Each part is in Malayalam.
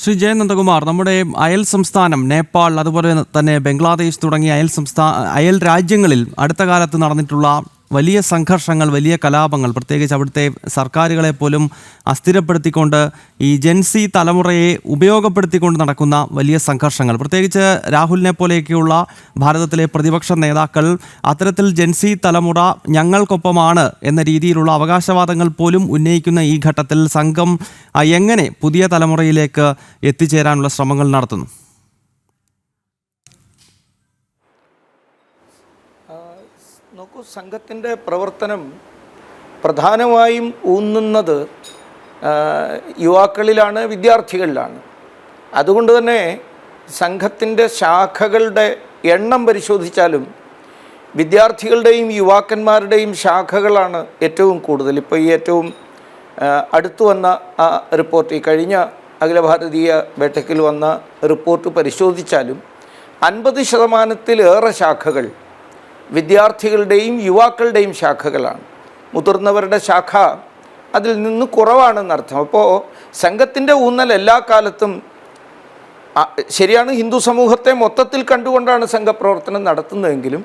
ശ്രീ ജയനന്ദകുമാർ നമ്മുടെ അയൽ സംസ്ഥാനം നേപ്പാൾ അതുപോലെ തന്നെ ബംഗ്ലാദേശ് തുടങ്ങിയ അയൽ സംസ്ഥാന അയൽ രാജ്യങ്ങളിൽ അടുത്ത കാലത്ത് നടന്നിട്ടുള്ള വലിയ സംഘർഷങ്ങൾ വലിയ കലാപങ്ങൾ പ്രത്യേകിച്ച് അവിടുത്തെ സർക്കാരുകളെ പോലും അസ്ഥിരപ്പെടുത്തിക്കൊണ്ട് ഈ ജെൻസി തലമുറയെ ഉപയോഗപ്പെടുത്തിക്കൊണ്ട് നടക്കുന്ന വലിയ സംഘർഷങ്ങൾ. പ്രത്യേകിച്ച് രാഹുലിനെ പോലെയൊക്കെയുള്ള ഭാരതത്തിലെ പ്രതിപക്ഷ നേതാക്കൾ അത്തരത്തിൽ ജെൻസി തലമുറ ഞങ്ങൾക്കൊപ്പമാണ് എന്ന രീതിയിലുള്ള അവകാശവാദങ്ങൾ പോലും ഉന്നയിക്കുന്ന ഈ ഘട്ടത്തിൽ സംഘം എങ്ങനെ പുതിയ തലമുറയിലേക്ക് എത്തിച്ചേരാനുള്ള ശ്രമങ്ങൾ നടത്തുന്നു? നോക്കൂ സംഘത്തിന്റെ പ്രവർത്തനം പ്രധാനമായും ഊന്നുന്നത് യുവാക്കളിലാണ് വിദ്യാർത്ഥികളിലാണ്. അതുകൊണ്ട് തന്നെ സംഘത്തിന്റെ ശാഖകളുടെ എണ്ണം പരിശോധിച്ചാലും വിദ്യാർത്ഥികളുടെയും യുവാക്കന്മാരുടെയും ശാഖകളാണ് ഏറ്റവും കൂടുതൽ. ഇപ്പോൾ ഈ ഏറ്റവും അടുത്തു വന്ന ആ റിപ്പോർട്ട് ഈ കഴിഞ്ഞ അഖില ഭാരതീയ ബേട്ടക്കിൽ വന്ന റിപ്പോർട്ട് പരിശോധിച്ചാലും അൻപത് ശതമാനത്തിലേറെ ശാഖകൾ വിദ്യാർത്ഥികളുടെയും യുവാക്കളുടെയും ശാഖകളാണ്. മുതിർന്നവരുടെ ശാഖ അതിൽ നിന്ന് കുറവാണെന്നർത്ഥം അപ്പോൾ സംഘത്തിന്റെ ഊന്നൽ എല്ലാ കാലത്തും ശരിയാണ്. ഹിന്ദു സമൂഹത്തെ മൊത്തത്തിൽ കണ്ടുകൊണ്ടാണ് സംഘപ്രവർത്തനം നടത്തുന്നതെങ്കിലും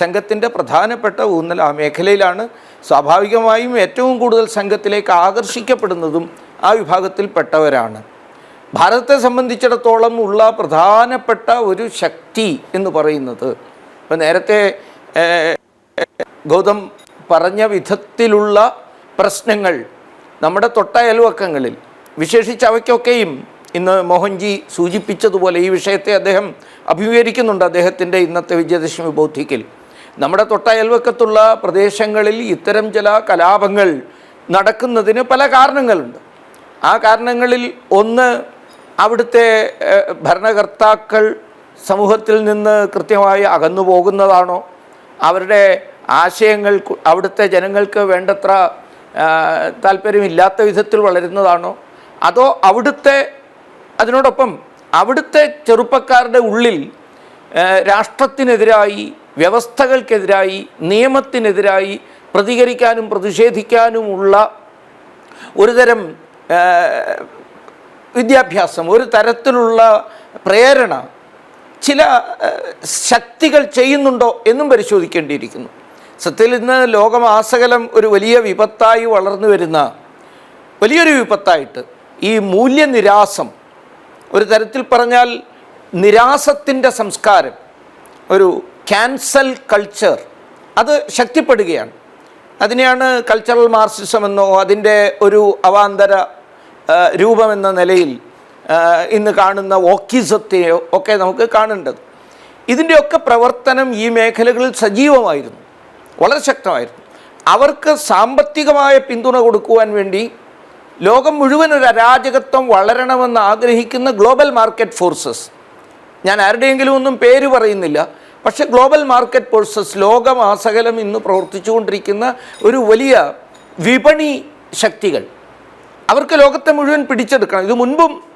സംഘത്തിന്റെ പ്രധാനപ്പെട്ട ഊന്നൽ ആ മേഖലയിലാണ്. സ്വാഭാവികമായും ഏറ്റവും കൂടുതൽ സംഘത്തിലേക്ക് ആകർഷിക്കപ്പെടുന്നതും ആ വിഭാഗത്തിൽപ്പെട്ടവരാണ്. ഭാരതത്തെ സംബന്ധിച്ചിടത്തോളം ഉള്ള പ്രധാനപ്പെട്ട ഒരു ശക്തി എന്ന് പറയുന്നത്. ഇപ്പം നേരത്തെ ഗൗതം പറഞ്ഞ വിധത്തിലുള്ള പ്രശ്നങ്ങൾ നമ്മുടെ തൊട്ട അയൽവക്കങ്ങളിൽ വിശേഷിച്ച് അവയ്ക്കൊക്കെയും ഇന്ന് മോഹൻജി സൂചിപ്പിച്ചതുപോലെ ഈ വിഷയത്തെ അദ്ദേഹം അഭിമുഖീകരിക്കുന്നുണ്ട് അദ്ദേഹത്തിന്റെ ഇന്നത്തെ വിജയദശമി ബൗദ്ധിക്കിൽ. നമ്മുടെ തൊട്ടയൽവക്കത്തുള്ള പ്രദേശങ്ങളിൽ ഇത്തരം ചില കലാപങ്ങൾ നടക്കുന്നതിന് പല കാരണങ്ങളുണ്ട്. ആ കാരണങ്ങളിൽ ഒന്ന് അവിടുത്തെ ഭരണകർത്താക്കൾ സമൂഹത്തിൽ നിന്ന് കൃത്യമായി അകന്നു പോകുന്നതാണോ അവരുടെ ആശയങ്ങൾ അവിടുത്തെ ജനങ്ങൾക്ക് വേണ്ടത്ര താല്പര്യമില്ലാത്ത വിധത്തിൽ വളരുന്നതാണോ? അതോ അവിടുത്തെ അതിനോടൊപ്പം അവിടുത്തെ ചെറുപ്പക്കാരുടെ ഉള്ളിൽ രാഷ്ട്രത്തിനെതിരായി വ്യവസ്ഥകൾക്കെതിരായി നിയമത്തിനെതിരായി പ്രതികരിക്കാനും പ്രതിഷേധിക്കാനുമുള്ള ഒരുതരം വിദ്യാഭ്യാസം ഒരു തരത്തിലുള്ള പ്രേരണ ചില ശക്തികൾ ചെയ്യുന്നുണ്ടോ എന്നും പരിശോധിക്കേണ്ടിയിരിക്കുന്നു. സത്യത്തിൽ ഇന്ന് ലോകമാസകലം ഒരു വലിയ വിപത്തായി വളർന്നു വരുന്ന വലിയൊരു വിപത്തായിട്ട് ഈ മൂല്യനിരാസം ഒരു തരത്തിൽ പറഞ്ഞാൽ നിരാസത്തിന്റെ സംസ്കാരം ഒരു ക്യാൻസൽ കൾച്ചർ അത് ശക്തിപ്പെടുകയാണ്. അതിനെയാണ് കൾച്ചറൽ മാർസിസം എന്നോ അതിന്റെ ഒരു അവാന്തര രൂപമെന്ന നിലയിൽ ഇന്ന് കാണുന്ന ഓക്കിസത്തെയോ ഒക്കെ നമുക്ക് കാണേണ്ടത് ഇതിന്റെയൊക്കെ പ്രവർത്തനം ഈ മേഖലകളിൽ സജീവമായിരുന്നു. വളരെ ശക്തമായിരുന്നു. അവർക്ക് സാമ്പത്തികമായ പിന്തുണ കൊടുക്കുവാൻ വേണ്ടി ലോകം മുഴുവൻ ഒരു അരാജകത്വം വളരണമെന്ന് ആഗ്രഹിക്കുന്ന ഗ്ലോബൽ മാർക്കറ്റ് ഫോഴ്സസ്. ഞാൻ ആരുടെയെങ്കിലും ഒന്നും പേര് പറയുന്നില്ല. പക്ഷേ ഗ്ലോബൽ മാർക്കറ്റ് ഫോഴ്സസ് ലോകമാസകലം ഇന്ന് പ്രവർത്തിച്ചുകൊണ്ടിരിക്കുന്ന ഒരു വലിയ വിപണി ശക്തികൾ. അവർക്ക് ലോകത്തെ മുഴുവൻ പിടിച്ചെടുക്കണം. ഇത് മുൻപും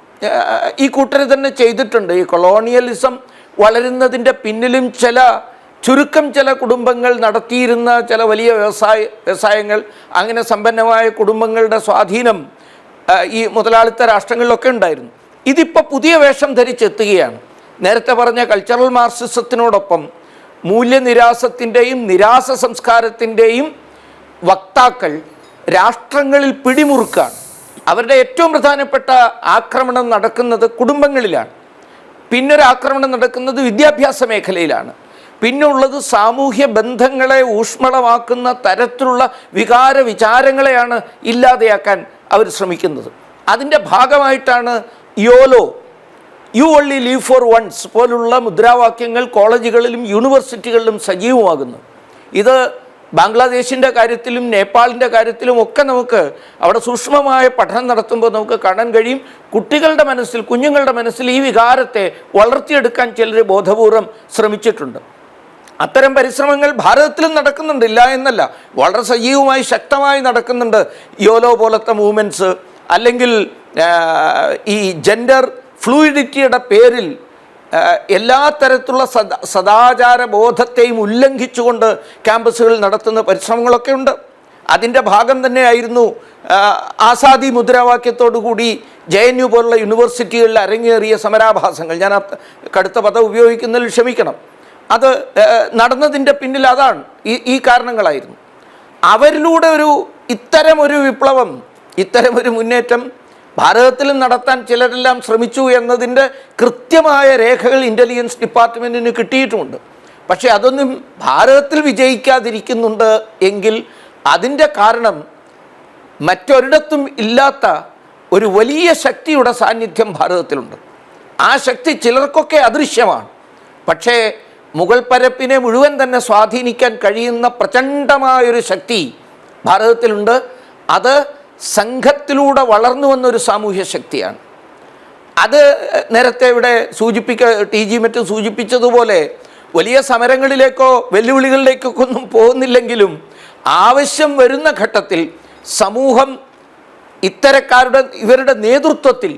ഈ കൂട്ടർ തന്നെ ചെയ്തിട്ടുണ്ട്. ഈ കൊളോണിയലിസം വളരുന്നതിന്റെ പിന്നിലും ചില ചുരുക്കം ചില കുടുംബങ്ങൾ നടത്തിയിരുന്ന ചില വലിയ വ്യവസായ വ്യവസായങ്ങൾ അങ്ങനെ സമ്പന്നമായ കുടുംബങ്ങളുടെ സ്വാധീനം ഈ മുതലാളിത്ത രാഷ്ട്രങ്ങളിലൊക്കെ ഉണ്ടായിരുന്നു. ഇതിപ്പോൾ പുതിയ വേഷം ധരിച്ചെത്തുകയാണ്. നേരത്തെ പറഞ്ഞ കൾച്ചറൽ മാർക്സിസത്തിനോടൊപ്പം മൂല്യനിരാസത്തിന്റെയും നിരാസ സംസ്കാരത്തിന്റെയും വക്താക്കൾ രാഷ്ട്രങ്ങളിൽ പിടിമുറുക്കാണ്. അവരുടെ ഏറ്റവും പ്രധാനപ്പെട്ട ആക്രമണം നടക്കുന്നത് കുടുംബങ്ങളിലാണ്. പിന്നൊരു ആക്രമണം നടക്കുന്നത് വിദ്യാഭ്യാസ മേഖലയിലാണ്. പിന്നുള്ളത് സാമൂഹ്യ ബന്ധങ്ങളെ ഊഷ്മളമാക്കുന്ന തരത്തിലുള്ള വികാര വിചാരങ്ങളെയാണ് ഇല്ലാതെയാക്കാൻ അവർ ശ്രമിക്കുന്നത്. അതിന്റെ ഭാഗമായിട്ടാണ് YOLO you only live for once പോലുള്ള മുദ്രാവാക്യങ്ങൾ കോളേജുകളിലും യൂണിവേഴ്സിറ്റികളിലും സജീവമാകുന്നു ഇത് ബംഗ്ലാദേശിന്റെ കാര്യത്തിലും നേപ്പാളിന്റെ കാര്യത്തിലും ഒക്കെ നമുക്ക് അവിടെ സൂക്ഷ്മമായ പഠനം നടത്തുമ്പോൾ നമുക്ക് കാണാൻ കഴിയും. കുട്ടികളുടെ മനസ്സിൽ കുഞ്ഞുങ്ങളുടെ മനസ്സിൽ ഈ വികാരത്തെ വളർത്തിയെടുക്കാൻ ചിലർ ബോധപൂർവം ശ്രമിച്ചിട്ടുണ്ട്. അത്തരം പരിശ്രമങ്ങൾ ഭാരതത്തിലും നടക്കുന്നുണ്ട്. ഇല്ല എന്നല്ല വളരെ സജീവമായി ശക്തമായി നടക്കുന്നുണ്ട് യോലോ പോലത്തെ മൂവ്മെന്റ്സ് അല്ലെങ്കിൽ ഈ ജെൻഡർ ഫ്ലൂയിഡിറ്റിയുടെ പേരിൽ എല്ലാ തരത്തിലുള്ള സദാ സദാചാര ബോധത്തെയും ഉല്ലംഘിച്ചുകൊണ്ട് ക്യാമ്പസുകളിൽ നടത്തുന്ന പരിശ്രമങ്ങളൊക്കെ ഉണ്ട്. അതിന്റെ ഭാഗം തന്നെയായിരുന്നു ആസാദി മുദ്രാവാക്യത്തോടു കൂടി ജെ എൻ യു പോലുള്ള യൂണിവേഴ്സിറ്റികളിൽ അരങ്ങേറിയ സമരാഭാസങ്ങൾ. ഞാൻ കടുത്ത പദം ഉപയോഗിക്കുന്നതിൽ ക്ഷമിക്കണം. അത് നടന്നതിന്റെ പിന്നിൽ അതാണ് ഈ ഈ കാരണങ്ങളായിരുന്നു. അവരിലൂടെ ഒരു ഇത്തരമൊരു വിപ്ലവം ഇത്തരമൊരു മുന്നേറ്റം ഭാരതത്തിലും നടത്താൻ ചിലരെല്ലാം ശ്രമിച്ചു എന്നതിന്റെ കൃത്യമായ രേഖകൾ ഇന്റലിജൻസ് ഡിപ്പാർട്ട്മെന്റിന് കിട്ടിയിട്ടുമുണ്ട് പക്ഷേ അതൊന്നും ഭാരതത്തിൽ വിജയിക്കാതിരിക്കുന്നുണ്ട് എങ്കിൽ അതിന്റെ കാരണം മറ്റൊരിടത്തും ഇല്ലാത്ത ഒരു വലിയ ശക്തിയുടെ സാന്നിധ്യം ഭാരതത്തിലുണ്ട്. ആ ശക്തി ചിലർക്കൊക്കെ അദൃശ്യമാണ്. പക്ഷേ മുഗൾ പരപ്പിനെ മുഴുവൻ തന്നെ സ്വാധീനിക്കാൻ കഴിയുന്ന പ്രചണ്ഡമായൊരു ശക്തി ഭാരതത്തിലുണ്ട്. അത് സംഘത്തിലൂടെ വളർന്നു വന്നൊരു സാമൂഹ്യ ശക്തിയാണ്. അത് നേരത്തെ ഇവിടെ സൂചിപ്പിക്ക ടി ജി മറ്റും സൂചിപ്പിച്ചതുപോലെ വലിയ സമരങ്ങളിലേക്കോ വെല്ലുവിളികളിലേക്കൊക്കെ ഒന്നും പോകുന്നില്ലെങ്കിലും ആവശ്യം വരുന്ന ഘട്ടത്തിൽ സമൂഹം ഇത്തരക്കാരുടെ ഇവരുടെ നേതൃത്വത്തിൽ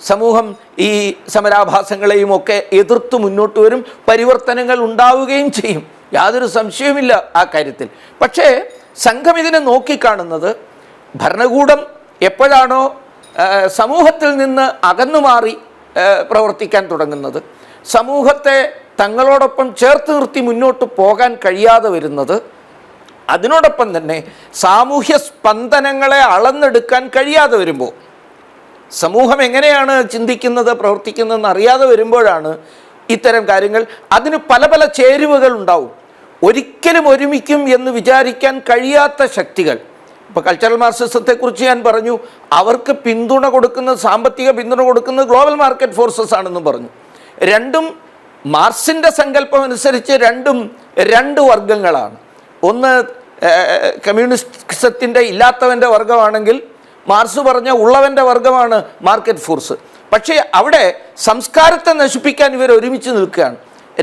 സമൂഹം ഈ സമരാഭാസങ്ങളെയും ഒക്കെ എതിർത്ത് മുന്നോട്ട് വരും പരിവർത്തനങ്ങൾ ഉണ്ടാവുകയും ചെയ്യും. യാതൊരു സംശയവുമില്ല ആ കാര്യത്തിൽ. പക്ഷേ സംഘം ഇതിനെ നോക്കിക്കാണുന്നത് ഭരണകൂടം എപ്പോഴാണോ സമൂഹത്തിൽ നിന്ന് അകന്നു മാറി പ്രവർത്തിക്കാൻ തുടങ്ങുന്നത്. സമൂഹത്തെ തങ്ങളോടൊപ്പം ചേർത്ത് നിർത്തി മുന്നോട്ട് പോകാൻ കഴിയാതെ വരുന്നത് അതിനോടൊപ്പം തന്നെ സാമൂഹ്യ സ്പന്ദനങ്ങളെ അളന്നെടുക്കാൻ കഴിയാതെ വരുമ്പോൾ. സമൂഹം എങ്ങനെയാണ് ചിന്തിക്കുന്നത് പ്രവർത്തിക്കുന്നതെന്ന് അറിയാതെ വരുമ്പോഴാണ് ഇത്തരം കാര്യങ്ങൾ. അതിന് പല പല ചേരുവകൾ ഉണ്ടാവും. ഒരിക്കലും ഒരുമിക്കും എന്ന് വിചാരിക്കാൻ കഴിയാത്ത ശക്തികൾ. ഇപ്പോൾ കൾച്ചറൽ മാർക്സിസത്തെക്കുറിച്ച് ഞാൻ പറഞ്ഞു അവർക്ക് പിന്തുണ കൊടുക്കുന്ന സാമ്പത്തിക പിന്തുണ കൊടുക്കുന്ന ഗ്ലോബൽ മാർക്കറ്റ് ഫോഴ്സസ് ആണെന്നും പറഞ്ഞു. രണ്ടും മാർസിന്റെ സങ്കല്പം അനുസരിച്ച് രണ്ടും രണ്ട് വർഗങ്ങളാണ് ഒന്ന് കമ്മ്യൂണിസത്തിന്റെ ഇല്ലാത്തവന്റെ വർഗമാണെങ്കിൽ മാർസ് പറഞ്ഞ ഉള്ളവന്റെ വർഗമാണ് മാർക്കറ്റ് ഫോഴ്സ് പക്ഷേ അവിടെ സംസ്കാരത്തെ നശിപ്പിക്കാൻ ഇവർ ഒരുമിച്ച് നിൽക്കുകയാണ്.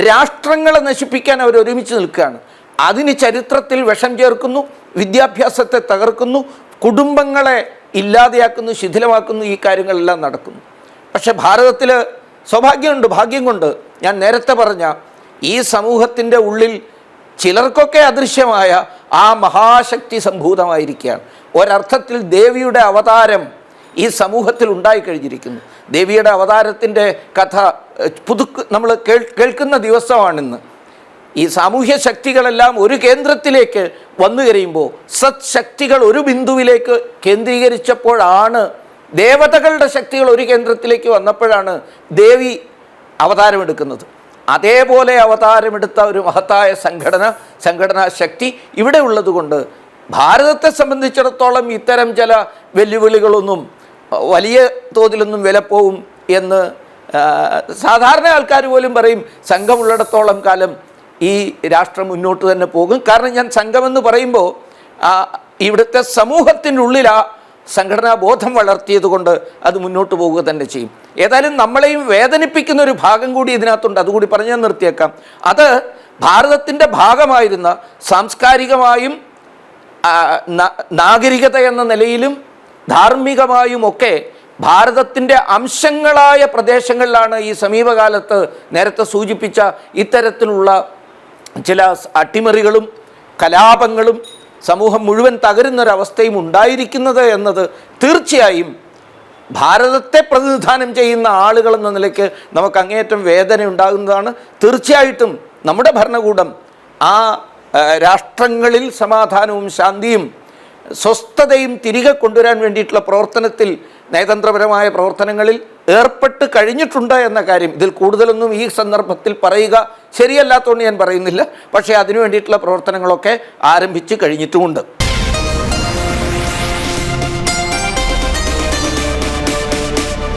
രാഷ്ട്രങ്ങളെ നശിപ്പിക്കാൻ അവർ ഒരുമിച്ച് നിൽക്കുകയാണ്. അതിന് ചരിത്രത്തിൽ വിഷം ചേർക്കുന്നു വിദ്യാഭ്യാസത്തെ തകർക്കുന്നു കുടുംബങ്ങളെ ഇല്ലാതെയാക്കുന്നു ശിഥിലമാക്കുന്നു ഈ കാര്യങ്ങളെല്ലാം നടക്കുന്നു. പക്ഷേ ഭാരതത്തിൽ സൗഭാഗ്യമുണ്ട് ഭാഗ്യം കൊണ്ട് ഞാൻ നേരത്തെ പറഞ്ഞ ഈ സമൂഹത്തിന്റെ ഉള്ളിൽ ചിലർക്കൊക്കെ അദൃശ്യമായ ആ മഹാശക്തി സംഭൂതമായിരിക്കുകയാണ്. ഒരർത്ഥത്തിൽ ദേവിയുടെ അവതാരം ഈ സമൂഹത്തിൽ ഉണ്ടായി കഴിഞ്ഞിരിക്കുന്നു. ദേവിയുടെ അവതാരത്തിന്റെ കഥ പുതുക്ക് നമ്മൾ കേൾ കേൾക്കുന്ന ദിവസമാണിന്ന്. ഈ സാമൂഹ്യ ശക്തികളെല്ലാം ഒരു കേന്ദ്രത്തിലേക്ക് വന്നു കഴിയുമ്പോൾ സത് ശക്തികൾ ഒരു ബിന്ദുവിലേക്ക് കേന്ദ്രീകരിച്ചപ്പോഴാണ് ദേവതകളുടെ ശക്തികൾ ഒരു കേന്ദ്രത്തിലേക്ക് വന്നപ്പോഴാണ് ദേവി അവതാരമെടുക്കുന്നത്. അതേപോലെ അവതാരമെടുത്ത ഒരു മഹത്തായ സംഘടന സംഘടനാ ശക്തി ഇവിടെ ഉള്ളതുകൊണ്ട് ഭാരതത്തെ സംബന്ധിച്ചിടത്തോളം ഇത്തരം ചില വെല്ലുവിളികളൊന്നും വലിയ തോതിലൊന്നും വിലപ്പോവും എന്ന് സാധാരണ ആൾക്കാർ പോലും പറയും സംഘമുള്ളിടത്തോളം കാലം ഈ രാഷ്ട്രം മുന്നോട്ട് തന്നെ പോകും. കാരണം ഞാൻ സംഘമെന്ന് പറയുമ്പോൾ ഇവിടുത്തെ സമൂഹത്തിനുള്ളിൽ ആ സംഘടനാ ബോധം വളർത്തിയത് കൊണ്ട് അത് മുന്നോട്ട് പോവുക തന്നെ ചെയ്യും. ഏതായാലും നമ്മളെയും വേദനിപ്പിക്കുന്ന ഒരു ഭാഗം കൂടി ഇതിനകത്തുണ്ട്. അതുകൂടി പറഞ്ഞാൽ നിർത്തിയേക്കാം. അത് ഭാരതത്തിന്റെ ഭാഗമായിരുന്ന സാംസ്കാരികമായും നാഗരികത എന്ന നിലയിലും ധാർമ്മികമായും ഒക്കെ ഭാരതത്തിന്റെ അംശങ്ങളായ പ്രദേശങ്ങളിലാണ് ഈ സമീപകാലത്ത് നേരത്തെ സൂചിപ്പിച്ച ഇത്തരത്തിലുള്ള ചില അട്ടിമറികളും കലാപങ്ങളും സമൂഹം മുഴുവൻ തകരുന്നൊരവസ്ഥയും ഉണ്ടായിരിക്കുന്നത് എന്നത് തീർച്ചയായും ഭാരതത്തെ പ്രതിനിധാനം ചെയ്യുന്ന ആളുകൾ എന്ന നിലയ്ക്ക് നമുക്ക് അങ്ങേയറ്റം വേദന ഉണ്ടാകുന്നതാണ്. തീർച്ചയായിട്ടും നമ്മുടെ ഭരണകൂടം ആ, രാഷ്ട്രങ്ങളിൽ സമാധാനവും ശാന്തിയും സ്വസ്ഥതയും തിരികെ കൊണ്ടുവരാൻ വേണ്ടിയിട്ടുള്ള പ്രവർത്തനത്തിൽ നയതന്ത്രപരമായ പ്രവർത്തനങ്ങളിൽ ഏർപ്പെട്ട് കഴിഞ്ഞിട്ടുണ്ട് എന്ന കാര്യം ഇതിൽ കൂടുതലൊന്നും ഈ സന്ദർഭത്തിൽ പറയുക ശരിയല്ലാത്തതുകൊണ്ട് ഞാൻ പറയുന്നില്ല. പക്ഷേ അതിനു വേണ്ടിയിട്ടുള്ള പ്രവർത്തനങ്ങളൊക്കെ ആരംഭിച്ച് കഴിഞ്ഞിട്ടുമുണ്ട്.